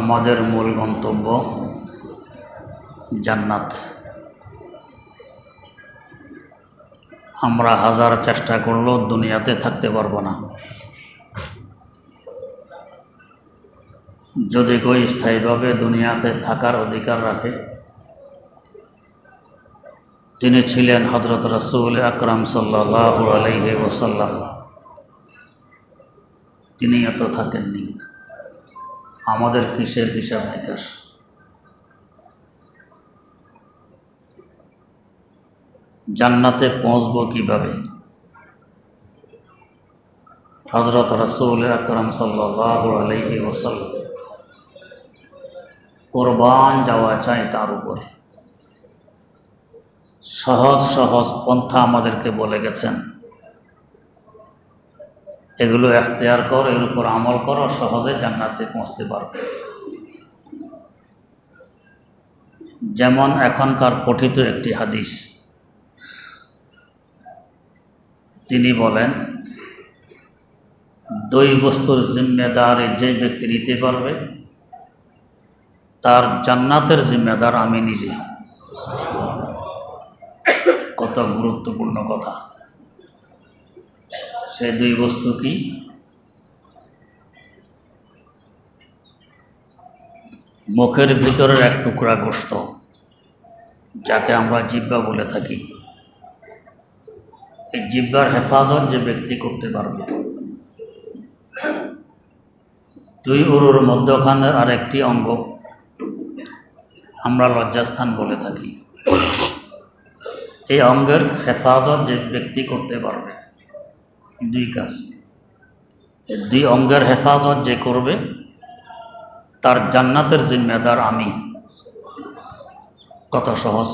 আমাদের মূল গন্তব্য জান্নাত। আমরা হাজার চেষ্টা করলেও দুনিয়াতে থাকতে পারব না। যদি কেউ স্থায়ীভাবে দুনিয়াতে থাকার অধিকার রাখে, তিনি ছিলেন হজরত রসুল আকরাম সাল্লাহ আলহি ওসাল্লাম তিনি এত থাকেননি। আমাদের কিসের হিসাব নিকাশ? জান্নাতে পৌঁছব কীভাবে? হজরত রসুল আকরম সাল্লাহ আলহি ওসাল্লাম কোরবান যাওয়া চাই তার উপর। সহজ সহজ পন্থা আমাদেরকে বলে গেছেন এগুলো এখতেয়ার কর, এর উপর আমল করো সহজে জান্নাতে পৌঁছতে পারবে যেমন এখনকার পঠিত একটি হাদিস। তিনি বলেন, দুই বস্তুর জিম্মেদার যে ব্যক্তি নিতে পারবে, তার জান্নাতের জিম্মেদার আমি নিজে। কত গুরুত্বপূর্ণ কথা। সে দুই বস্তু কি? মুখের ভিতরের এক টুকরা গোস্ত যাকে আমরা জিব্বা বলে থাকি। এই জিব্বার হেফাজত যে ব্যক্তি করতে পারবে। দুই উরুর মধ্যখানের আরেকটি অঙ্গ আমরা লজ্জাস্থান বলে থাকি। এই অঙ্গের হেফাজত যে ব্যক্তি করতে পারবে। দুই কাজ। দুই অঙ্গের হেফাজত যে করবে, তার জান্নাতের জিম্মেদার আমি। কত সহজ।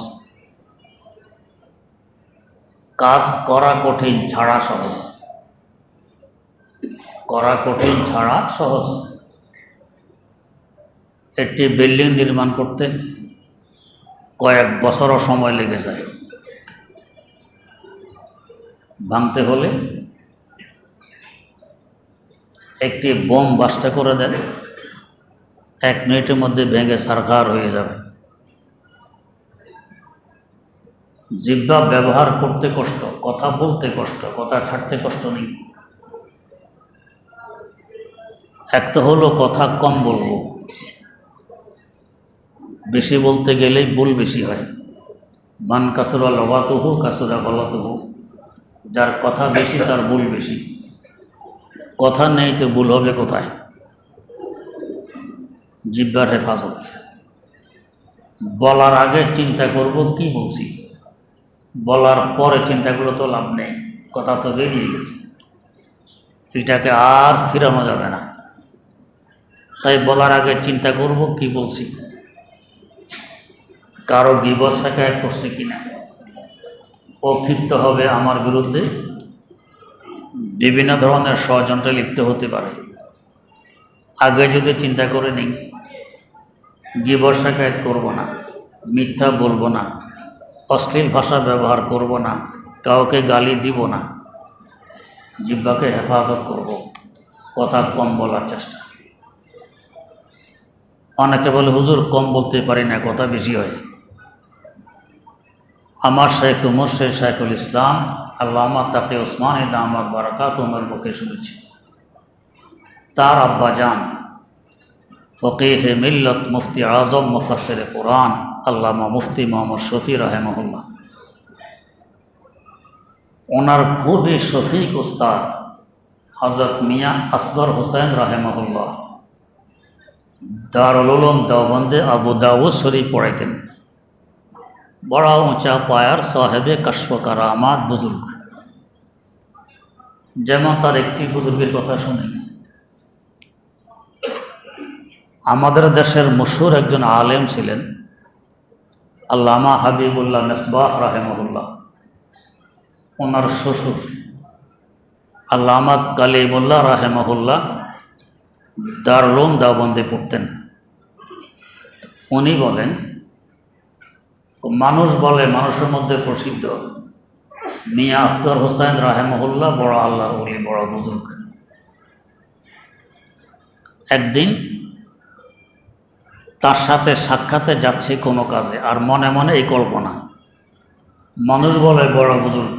কাজ করা কঠিন ছাড়া সহজ। করা কঠিন ছাড়া সহজ। একটি বিল্ডিং নির্মাণ করতে কয়েক বছরও সময় লেগে যায়। ভাঙতে হলে একটি বোম বাস্টা করে দেন। এক মিনিটের মধ্যে ভেঙে সারখার হয়ে যাবে। জিব্বা ব্যবহার করতে কষ্ট, কথা বলতে কষ্ট, কথা ছাড়তে কষ্ট নেই। এক তো হলো কথা কম বলব। বেশি বলতে গেলেই ভুল বেশি হয়। মান কাসুরা লগাতহু কাসুরা গলাতহু। যার কথা বেশি, তার ভুল বেশি। কথা নেই তো ভুল হবে কোথায়? জিব্বার হেফাজত। বলার আগে চিন্তা করব কি বলছি? বলার পরে চিন্তাগুলো তো লাভ নেই, কথা তো বেরিয়ে গেছে। এটাকে আর ফিরানো যাবে না। তাই বলার আগে চিন্তা করব কি বলছি? কারও গিবস শেখায়ত করছে কিনা? ও ক্ষিপ্ত হবে আমার বিরুদ্ধে? বিভিন্ন ধরনের ষড়যন্ত্রে লিপ্ত হতে পারে। আগে যদি চিন্তা করে নিই গিবর শেখায়ত করব না, মিথ্যা বলব না, অশ্লীল ভাষা ব্যবহার করব না, কাউকে গালি দিব না, জিব্বাকে হেফাজত করব, কথা কম বলার চেষ্টা। অনেকে বলে, হুজুর, কম বলতে পারি না, কথা বেশি হয়। আমার শেখ মুর্শেদ শাইখুল ইসলাম, আল্লামা তাকে ওসমান দামাদ বারাকাত উমর মুখে শুনেছি। তার আব্বা যান ফকিহ মিল্লত মুফতি আজম মুফাসের কোরআন, আল্লামা মুফতি মোহাম্মদ শফি রাহেমহল্লা ওনার খুবই শফিক উস্তাদ হজরত মিয়া আসগর হোসেন রাহেমহল্লা দারুল উলুম দেওবন্দে আবু দাউদ শরীফ পড়াইতেন। বড় উঁচা পায়ার, সাহেবে কাশফ কারামাত বুজুর্গ। যেমন তার একটি বুজুর্গের কথা শুনি। আমাদের দেশের মশুর একজন আলেম ছিলেন, আল্লামা হাবিবুল্লাহ মেসবাহ রাহেমহুল্লাহ। ওনার শ্বশুর আল্লামা কালিমুল্লাহ রাহেমহুল্লাহ দারুলুম দাবন্দে পড়তেন। উনি বলেন মানুষ বলে মানুষের মধ্যে প্রসিদ্ধ। মিয়া আসগর হোসেন রাহেমহুল্লাহ বড় আল্লাহ বলি বড় বুজুর্গ। একদিন তার সাথে সাক্ষাতে যাচ্ছি কোনো কাজে, আর মনে মনে এই কল্পনা। মানুষ বলে বড় বুজুর্গ,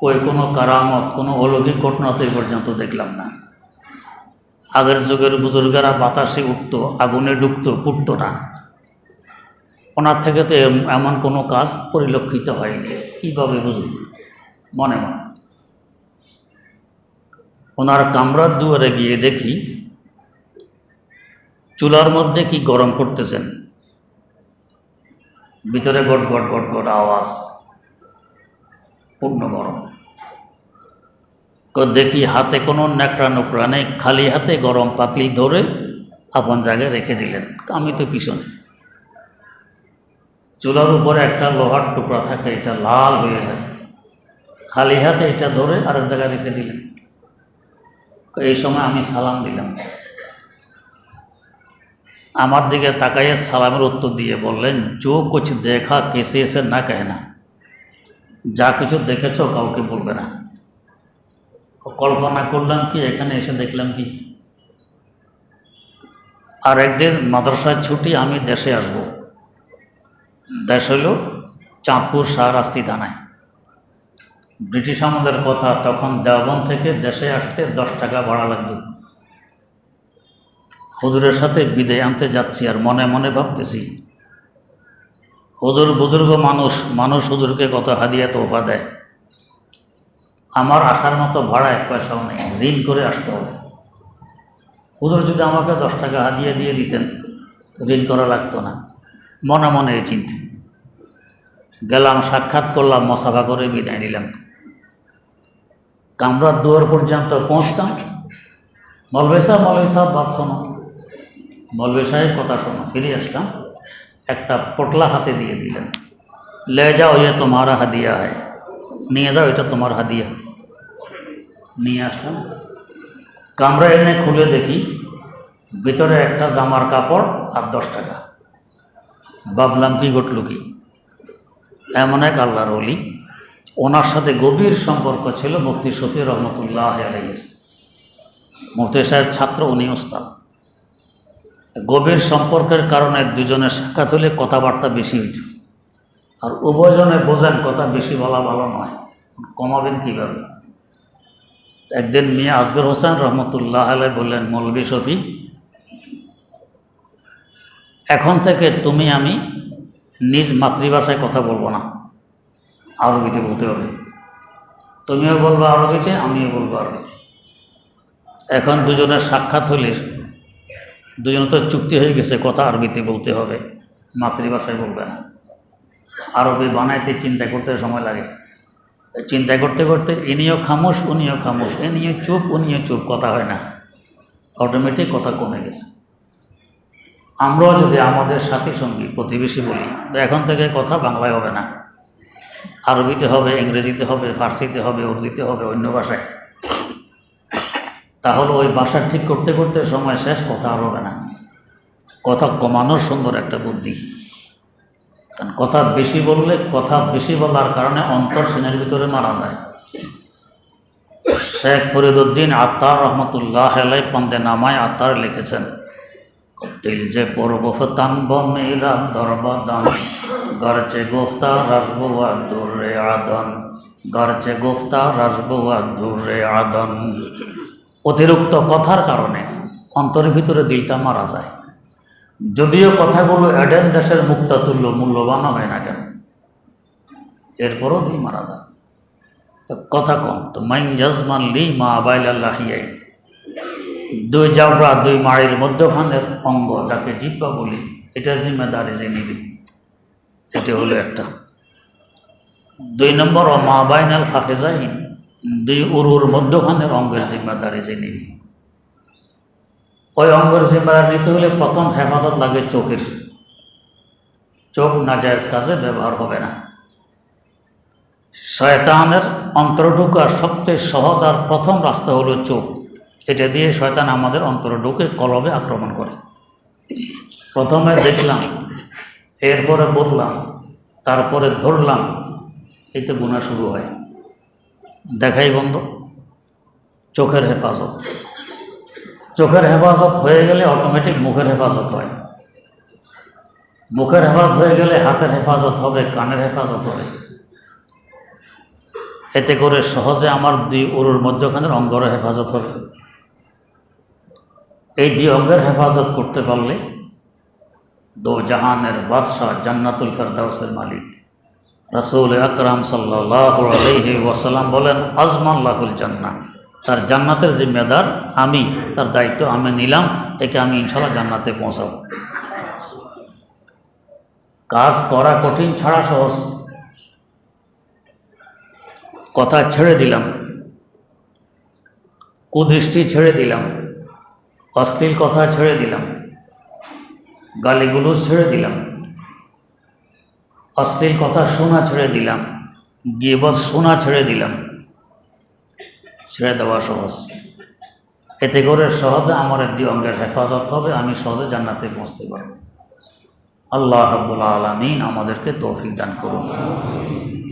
কই কোনো কারামত, কোনো অলৌকিক ঘটনা তো পর্যন্ত দেখলাম না। আগের যুগের বুজুর্গেরা বাতাসে উঠতো, আগুনে ঢুকতো পুড়তো না। ওনার থেকে তো এম- এমন কোনো কাজ পরিলক্ষিত হয়নি। কীভাবে বুঝুন মনে মনে। ওনার কামরার দুয়ারে গিয়ে দেখি, চুলার মধ্যে কি গরম করতেছেন ভিতরে গট গট গট গট আওয়াজ, পূর্ণ গরম। দেখি হাতে কোনো ন্যাকড়া নোকড়া নেই, খালি হাতে গরম পাতিল ধরে আপন জায়গায় রেখে দিলেন। আমি তো পিছনে। চুলার উপরে একটা লোহার টুকরা থাকে, এটা লাল হয়ে যায়। খালি হাতে এটা ধরে আরেক জায়গায় রেখে দিলেন। এই সময় আমি সালাম দিলাম। আমার দিকে তাকাইয়ে সালামের উত্তর দিয়ে বললেন যো কিছু দেখা কেসে এসে না কে না যা কিছু দেখেছ কাউকে বলবে না। কল্পনা করলাম কি, এখানে এসে দেখলাম কি। আর একদিন মাদ্রাসার ছুটি আমি দেশে আসব। দেশ হলো চাঁদপুর শাহরাস্তি থানায়। ব্রিটিশ আমলের কথা তখন দেওবন থেকে দেশে আসতে দশ টাকা ভাড়া লাগতো। হুজুরের সাথে বিদায় আনতে যাচ্ছি আর মনে মনে ভাবতেছি, হুজুর বুজুর্গ মানুষ মানুষ হুজুরকে কত হাদিয়া তোফা দেয়। আমার আসার মতো ভাড়া এক পয়সাও নেই, ঋণ করে আসতে হবে। হুজুর যদি আমাকে দশ টাকা হাদিয়া দিয়ে দিতেন ঋণ করা লাগতো না। মনে মনে চিন্তা। গেলাম, সাক্ষাৎ করলাম মশাফা করে বিদায় নিলাম। কামরার দুয়ার পর্যন্ত পৌঁছতাম। মলবে সাহেব মলবে সাহেব, বাদ শোনো। মলবে সাহেব কথা শোনো, ফিরে আসলাম। একটা পটলা হাতে দিয়ে দিলেন। লে যাও ये তোমার হাদিয়া হয়। নিয়ে যাও, এটা তোমার হাদিয়া। নিয়ে আসলাম। কামরা এনে খুলে দেখি, ভিতরে একটা জামার কাপড় আর দশ টাকা। ভাবলাম কি ঘটল কি? এমন এক আল্লাহর অলি ওনার সাথে গভীর সম্পর্ক ছিল মুফতি শফি রহমতুল্লাহ আলাইয়ের মুফতি সাহেব ছাত্র, উনি ওস্তাদ। গভীর সম্পর্কের কারণে দুজনের সাক্ষাৎ হলে কথাবার্তা বেশি হইত। আর উভয়জনে বোঝেন কথা বেশি বলা ভালো নয়। কমাবেন কীভাবে? একদিন মিয়া আসগর হোসেন রহমতুল্লাহ আলাই বললেন, মৌলবী শফি এখন থেকে তুমি, আমি নিজ মাতৃভাষায় কথা বলব না। আরবিতে বলতে হবে। তুমিও বলব আরবিতে, আমিও বলব আরবিতে। এখন দুজনের সাক্ষাৎ হলে দুজনে তো চুক্তি হয়ে গেছে, কথা আরবিতে বলতে হবে। মাতৃভাষায় বলবে না। আরবি বানাইতে চিন্তা করতে সময় লাগে। চিন্তা করতে করতে ইনিও খামোশ, উনিও খামোশ, এনিও চুপ, উনিও চুপ, কথা হয় না। অটোমেটিক কথা কমে গেছে। আমরাও যদি আমাদের সাথী সঙ্গী প্রতিবেশী বলি এখন থেকে কথা বাংলায় হবে না। আরবিতে হবে, ইংরেজিতে হবে, ফার্সিতে হবে, উর্দুতে হবে, অন্য ভাষায়। তাহলে ওই ভাষা ঠিক করতে করতে সময় শেষ, কথা আর হবে না। কথা কমানোর সুন্দর একটা বুদ্ধি। কারণ কথা বেশি বললে, কথা বেশি বলার কারণে অন্তর সিনের ভিতরে মারা যায়। শেখ ফরিদুদ্দিন আত্মার রহমতুল্লাহ আলাই পন্দে নামায় আত্মার লিখেছেন। দিল যে পরগফতান বমেরা দরবাদান। গরচে গোফতা রাসবুয়া দূরে আদন। গরচে গোফতা রাসবুয়া দূরে আদন। অতিরিক্ত কথার কারণে অন্তরের ভিতরে দিলটা মারা যায়। যদিও কথাগুলো এডেন দেশের মুক্তাতুল্য মূল্যবান হয় না কেন, এরপরও দিল মারা যায়। তো কথা কম, তো মাইন জাজমান লি মা আবাইল আল্লাহিয়াই দুই জাবরা, দুই মাড়ির মধ্যখানের অঙ্গ যাকে জিব্বা বলি, এটা জিম্মেদারি যে নিবি। এটা হলো একটা। দুই নম্বর, মা বাইনাল ফাফেজাইন দুই উরুর মধ্যখানের অঙ্গের জিম্মেদারি যে নিবি। ওই অঙ্গের জিম্মেদারি নিতে হলে প্রথম হেফাজত লাগে চোখের। চোখ নাজায়জ কাজে ব্যবহার হবে না। শয়তানের অন্তর ঢুকার সবচেয়ে সহজ আর প্রথম রাস্তা হলো চোখ। এটা দিয়ে শয়তান আমাদের অন্তর ঢুকে কলবে আক্রমণ করে। প্রথমে দেখলাম, এরপরে বললাম, তারপরে ধরলাম, এতে গুণা শুরু হয়। দেখাই বন্ধ, চোখের হেফাজত। চোখের হেফাজত হয়ে গেলে অটোমেটিক মুখের হেফাজত হয়। মুখের হেফাজত হয়ে গেলে হাতের হেফাজত হবে, কানের হেফাজত হবে। এতে করে সহজে আমার দুই উরুর মধ্যখানের অঙ্গর হেফাজত হবে। এই দুই অঙ্গের হেফাজত করতে পারলে দো জাহানের বাদশাহ জান্নাতুল ফেরদাউসের মালিক রসুল আকরাম সাল্লাহ আলহি বলেন আজমাল্লাহুল জান্না তার জান্নাতের জিম্মেদার আমি, তার দায়িত্ব আমি নিলাম, একে আমি ইনশাল্লাহ জান্নাতে পৌঁছাবো। কাজ করা কঠিন ছাড়া সহজ। কথা ছেড়ে দিলাম। কুদৃষ্টি ছেড়ে দিলাম। অশ্লীল কথা ছেড়ে দিলাম। গালিগুলো ছেড়ে দিলাম। অশ্লীল কথা শোনা ছেড়ে দিলাম। গিবস শোনা ছেড়ে দিলাম। ছেড়ে দেওয়া সহজ। এতে করে সহজে আমার দুই অঙ্গের হেফাজত হবে, আমি সহজে জান্নাতে পৌঁছতে পারব। আল্লাহ রাব্বুল আলমিন আমাদেরকে তৌফিক দান করুন।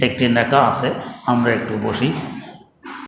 একটি নেকা আছে, আমরা একটু বসি।